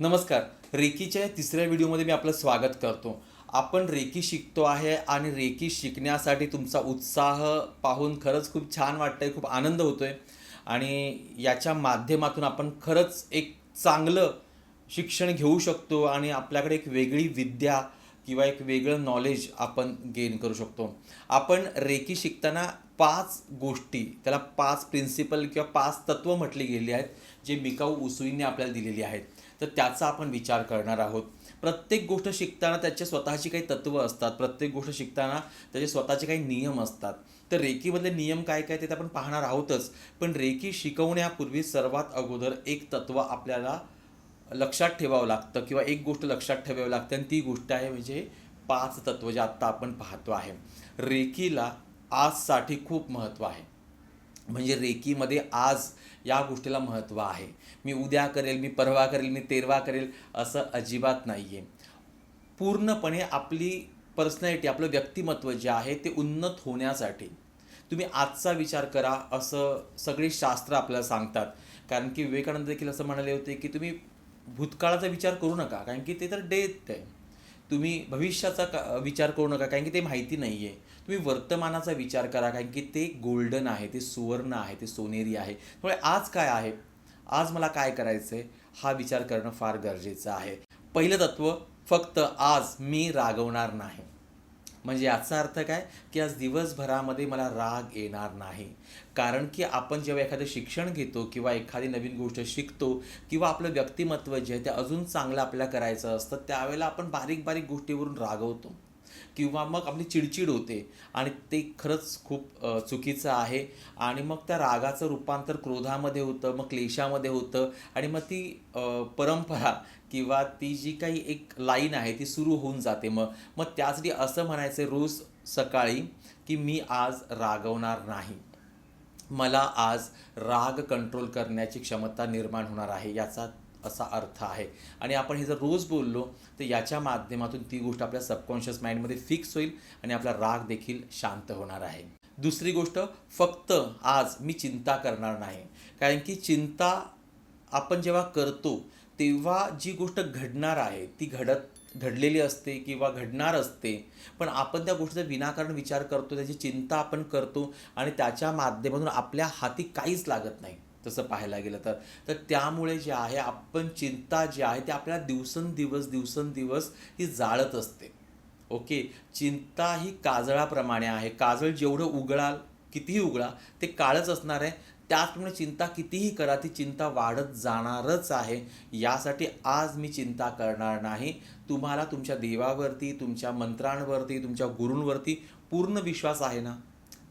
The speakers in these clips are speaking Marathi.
नमस्कार. रेकीच्या या तिसऱ्या व्हिडिओमध्ये मी आपलं स्वागत करतो. आपण रेकी शिकतो आहे आणि रेकी शिकण्यासाठी तुमचा उत्साह पाहून खरंच खूप छान वाटतं आहे खूप आनंद होतो आहे आणि याच्या माध्यमातून आपण खरंच एक चांगलं शिक्षण घेऊ शकतो आणि आपल्याकडे एक वेगळी विद्या किंवा एक वेगळं नॉलेज आपण गेन करू शकतो. आपण रेकी शिकताना पाच गोष्टी त्याला पाच प्रिन्सिपल किंवा पाच तत्त्व म्हटली गेली आहेत जे मिकाऊ उसूईने आपल्याला दिलेली आहेत. तर त्याचा आपण विचार करणार आहोत. प्रत्येक गोष्ट शिकताना त्याचे स्वतःची काही तत्व असतात. प्रत्येक गोष्ट शिकताना त्याचे स्वतःचे काही नियम असतात. तर रेकीमधले नियम काय काय ते तर आपण पाहणार आहोतच. पण रेकी शिकवण्यापूर्वी सर्वात अगोदर एक तत्व आपल्याला लक्षात ठेवावं लागतं किंवा एक गोष्ट लक्षात ठेवावी लागते आणि ती गोष्ट आहे म्हणजे पाच तत्व जे आत्ता आपण पाहतो आहे. रेकीला आजसाठी खूप महत्त्व आहे. म्हणजे रेकीमध्ये आज या गोष्टीला महत्त्व आहे. मी उद्या करेल मी परवा करेल मी तेरवा करेल असं अजिबात नाही आहे पूर्णपणे आपली पर्सनॅलिटी आपलं व्यक्तिमत्व जे आहे ते उन्नत होण्यासाठी तुम्ही आजचा विचार करा असं सगळी शास्त्र आपल्याला सांगतात. कारण की विवेकानंद देखील असं म्हणाले होते की तुम्ही भूतकाळाचा विचार करू नका कारण की ते तर डेथ आहे. तुम्ही भविष्याचा का विचार करू नका कारण की ते माहिती नाही आहे तुम्ही वर्तमानाचा विचार करा कारण की ते गोल्डन आहे ते सुवर्ण आहे ते सोनेरी आहे. त्यामुळे आज काय आहे? आज मला काय करायचं आहे हा विचार करणं फार गरजेचं आहे. पहिलं तत्व फक्त आज मी रागवणार नाही. म्हणजे याचा अर्थ काय? की आज दिवसभरामध्ये मला राग येणार नाही. कारण की आपण जेव्हा एखादं शिक्षण घेतो किंवा एखादी नवीन गोष्ट शिकतो किंवा आपलं व्यक्तिमत्व जे आहे ते अजून चांगलं आपल्याला करायचं असतं त्यावेळेला आपण बारीक बारीक गोष्टीवरून रागवतो. किंवा मग आपली चिडचिड होते. आणि ते खरंच खूप चुकीचं आहे. आणि मग त्या रागाचं रूपांतर क्रोधामध्ये होतं मग क्लेशामध्ये होतं. आणि मग ती परंपरा किंवा ती जी काही एक लाईन आहे ती सुरू होऊन जाते मग. मग त्यासाठी असं म्हणायचं रोज सकाळी की मी आज रागवणार नाही. मला आज राग कंट्रोल करण्याची क्षमता निर्माण होणार आहे याचा असा अर्थ आहे? आणि आपण हे जर रोज बोललो तर याच्या माध्यमातून ती गोष्ट आपल्या सबकॉन्शियस माइंडमध्ये फिक्स होईल आणि आपला राग देखील शांत होणार आहे. दुसरी गोष्ट फक्त आज मी चिंता करणार नाही. कारण की चिंता आपण जेव्हा करतो तेव्हा जी गोष्ट घडणार आहे ती घडत घडलेली असते किंवा घडणार असते पण आपण त्या गोष्टीचा विनाकारण विचार करतो त्याची चिंता आपण करतो आणि त्याच्या माध्यमातून आपल्या हाती काहीच लागत नाही. तसं पाहायला गेलं तर. तर त्यामुळे जे आहे आपण चिंता जी आहे ती आपल्याला दिवसेंदिवस दिवसेंदिवस ही जाळत असते. ओके? चिंता ही काजळाप्रमाणे आहे. काजळ जेवढं उघडाल कितीही उघडा ते काळच असणार आहे. त्याचप्रमाणे चिंता कितीही करा ती चिंता वाढत जाणारच आहे. यासाठी आज मी चिंता करणार नाही. तुम्हाला तुमच्या देवावरती तुमच्या मंत्रांवरती तुमच्या गुरूंवरती पूर्ण विश्वास आहे ना?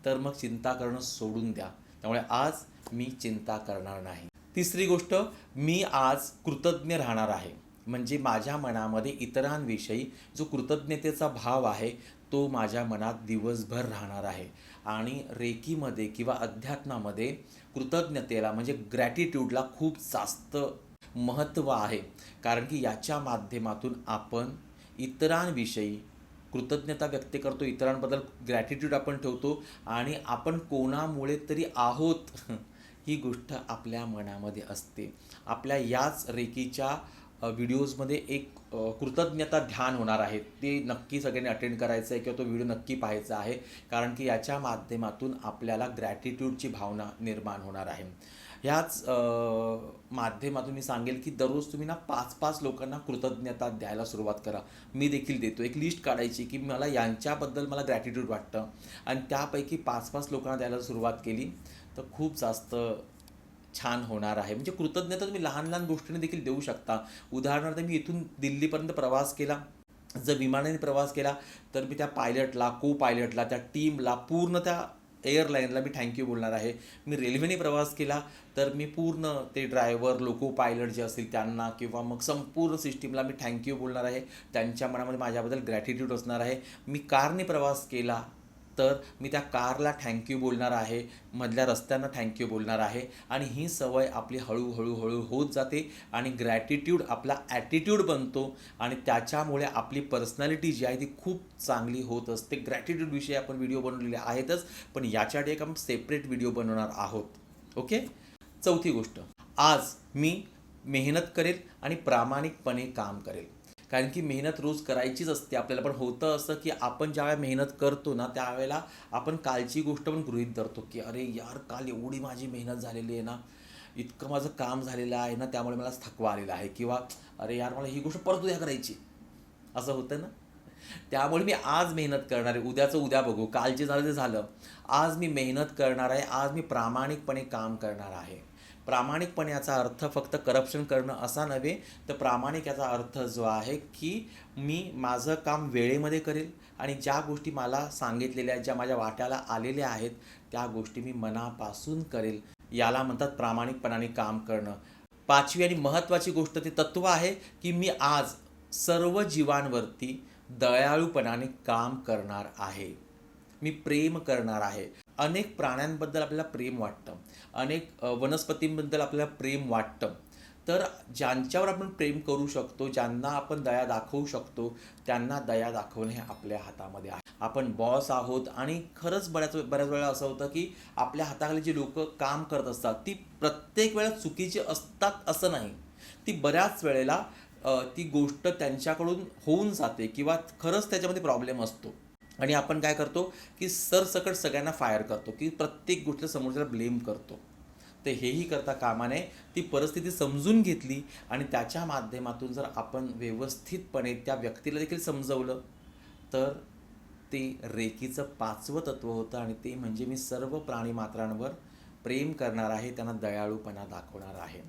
तर मग चिंता करणं सोडून द्या. त्यामुळे आज मी चिंता करणार नाही. तिसरी गोष्ट मी आज कृतज्ञ राहणार आहे. म्हणजे माझ्या मनामध्ये इतरांविषयी जो कृतज्ञतेचा भाव आहे तो माझ्या मनात दिवसभर राहणार आहे. आणि रेकीमध्ये किंवा अध्यात्मामध्ये कृतज्ञतेला म्हणजे ग्रॅटिट्यूडला खूप जास्त महत्त्व आहे. कारण की याच्या माध्यमातून आपण इतरांविषयी कृतज्ञता व्यक्त करतो इतरांबद्दल ग्रॅटिट्यूड आपण ठेवतो आणि आपण कोणामुळे तरी आहोत. ही गोष्ट आपल्या मनामध्ये असते. आपल्या याच रेकीच्या व्हिडिओजमध्ये एक कृतज्ञता ध्यान होणार आहे. ते नक्की सगळ्यांनी अटेंड करायचं आहे किंवा तो व्हिडिओ नक्की पाहायचा आहे. कारण की याच्या माध्यमातून आपल्याला ग्रॅटिट्यूडची भावना निर्माण होणार आहे. ह्याच माध्यमातून मी सांगेल की दररोज तुम्ही ना पाच पाच लोकांना कृतज्ञता द्यायला सुरुवात करा. मी देखील देतो. एक लिस्ट काढायची की मला यांच्याबद्दल मला ग्रॅटिट्यूड वाटतं. आणि त्यापैकी पाच पाच लोकांना द्यायला सुरुवात केली. तर खूप जास्त छान होणार आहे. म्हणजे कृतज्ञता तुम्ही लहान लहान गोष्टीने देखील देऊ शकता. उदाहरणार्थ मी इथून दिल्लीपर्यंत प्रवास केला. जर विमानाने प्रवास केला तर मी त्या पायलटला को पायलटला त्या टीमला पूर्ण त्या एअरलाईनला मी थँक्यू बोलणार आहे. मी रेल्वेने प्रवास केला तर मी पूर्ण ते ड्रायव्हर लोको पायलट जे असतील त्यांना किंवा मग संपूर्ण सिस्टीमला मी थँक्यू बोलणार आहे. त्यांच्या मनामध्ये माझ्याबद्दल ग्रॅटिट्यूड असणार आहे. मी कारने प्रवास केला तर मी त्या कारला थँक्यू बोलणार आहे मधल्या रस्त्यांना थँक्यू बोलणार आहे आणि ही सवय आपली हळूहळू हळू होत जाते आणि ग्रॅटिट्यूड आपला ॲटिट्यूड बनतो आणि त्याच्यामुळे आपली पर्सनॅलिटी जी आहे ती खूप चांगली होत असते. ग्रॅटिट्यूडविषयी आपण व्हिडिओ बनवलेले आहेतच पण याच्यासाठी एक आपण सेपरेट व्हिडिओ बनवणार आहोत. ओके चौथी गोष्ट. आज मी मेहनत करेल आणि प्रामाणिकपणे काम करेल. कारण की मेहनत रोज करायचीच असते. आपल्याला पण होतं असं की आपण ज्यावेळेला मेहनत करतो ना त्यावेळेला आपण कालची गोष्ट पण गृहीत धरतो की अरे यार काल एवढी माझी मेहनत झालेली आहे ना इतकं माझं काम झालेलं आहे ना त्यामुळे मला थकवा आलेला आहे. किंवा अरे यार मला ही गोष्ट परत उद्या करायची असं होतं ना? त्यामुळे मी आज मेहनत करणार आहे. उद्याचं उद्या बघू. कालचे झालं ते झालं आज मी मेहनत करणार आहे आज मी प्रामाणिकपणे काम करणार आहे. प्रामाणिकपणे याचा अर्थ फक्त करप्शन करणं असा नव्हे तर प्रामाणिक याचा अर्थ जो आहे की मी माझं काम वेळेमध्ये करेल आणि ज्या गोष्टी मला सांगितलेल्या ज्या माझ्या वाट्याला आलेल्या आहेत त्या गोष्टी मी मनापासून करेल. याला म्हणतात प्रामाणिकपणाने काम करणं. पाचवी आणि महत्त्वाची गोष्ट ते तत्व आहे की मी आज सर्व जीवांवरती दयाळूपणाने काम करणार आहे. मी प्रेम करणार आहे. अनेक प्राण्यांबद्दल आपल्याला प्रेम वाटतं. अनेक वनस्पतींबद्दल आपल्याला प्रेम वाटतं. तर ज्यांच्यावर आपण प्रेम करू शकतो ज्यांना आपण दया दाखवू शकतो त्यांना दया दाखवणे हे आपल्या हातामध्ये आहे. आपण बॉस आहोत आणि खरंच बऱ्याच बऱ्याच वेळा असं होतं की आपल्या हाताखाली जी लोक काम करत असतात ती प्रत्येक वेळा चुकीची असतात असं नाही. ती बऱ्याच वेळेला ती गोष्ट त्यांच्याकडून होऊन जाते किंवा खरंच त्याच्यामध्ये प्रॉब्लेम असतो. आणि आपण काय करतो की सरसकट सगळ्यांना फायर करतो की प्रत्येक गोष्टीला समोरच्याला ब्लेम करतो. तर हेही करता कामा नये ती परिस्थिती समजून घेतली आणि त्याच्या माध्यमातून जर आपण व्यवस्थितपणे त्या व्यक्तीला देखील समजवलं तर ते रेकीचं पाचवं तत्व होतं आणि ते म्हणजे मी सर्व प्राणीमात्रांवर प्रेम करणार आहे त्यांना दयाळूपणा दाखवणार आहे.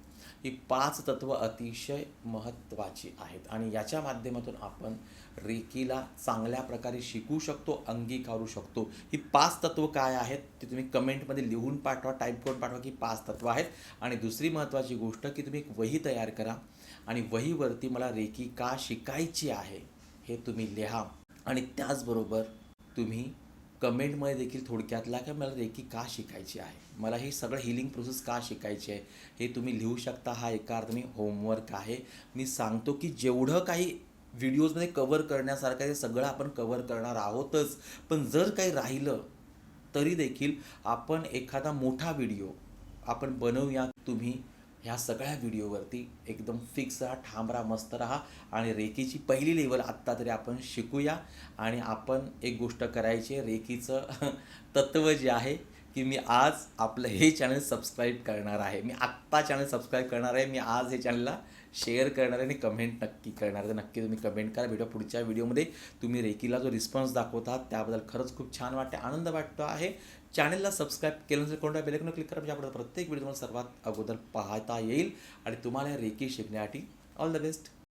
ही पाच तत्व अतिशय महत्त्वाची आहेत. आणि याच्या माध्यमातून आपण रेकीला चांगल्या प्रकारे शिकू शकतो अंगीकारू शकतो. ही पाच तत्व काय आहेत ते तुम्ही कमेंटमध्ये लिहून पाठवा टाईप करून पाठवा की पाच तत्व आहेत. आणि दुसरी महत्त्वाची गोष्ट की तुम्ही एक वही तयार करा. आणि वहीवरती मला रेकी का शिकायची आहे हे तुम्ही लिहा. आणि त्याचबरोबर तुम्ही कमेंटमध्ये देखील थोडक्यातला लागा मला रेकी का शिकायची आहे? मला ही सगळं हिलिंग प्रोसेस का शिकायची आहे? हे तुम्ही लिहू शकता हा एका अर्थाने होमवर्क आहे. मी सांगतो की जेवढं काही व्हिडिओजमध्ये कवर करण्यासारखं आहे ते सगळं आपण कवर करणार आहोतच. पण जर काही राहिलं तरी देखील आपण एखादा मोठा व्हिडिओ आपण बनवूया तुम्ही ह्या सगळ्या व्हिडिओवरती एकदम फिक्स राहा ठाम राहा मस्त राहा आणि रेकीची पहिली लेवल आत्ता तरी आपण शिकूया. आणि आपण एक गोष्ट करायची आहे रेकीचं तत्त्व जे आहे की मी आज आपलं हे चॅनल सबस्क्राईब करणार आहे. मी आत्ता चॅनल सबस्क्राईब करणार आहे. मी आज हे चॅनलला शेअर करणार आणि कमेंट नक्की करणार. तर नक्की तुम्ही कमेंट करा. व्हिडिओ पुढच्या व्हिडिओमध्ये. तुम्ही रेकीला जो रिस्पॉन्स दाखवता त्याबद्दल खरंच खूप छान वाटते. आनंद वाटतो आहे. चॅनलला सबस्क्राईब केलं कोणत्या बेलेकनं क्लिक करा म्हणजे आपल्याला प्रत्येक व्हिडिओ तुम्हाला सर्वात अगोदर पाहता येईल. आणि तुम्हाला रेकी शिकण्यासाठी ऑल द बेस्ट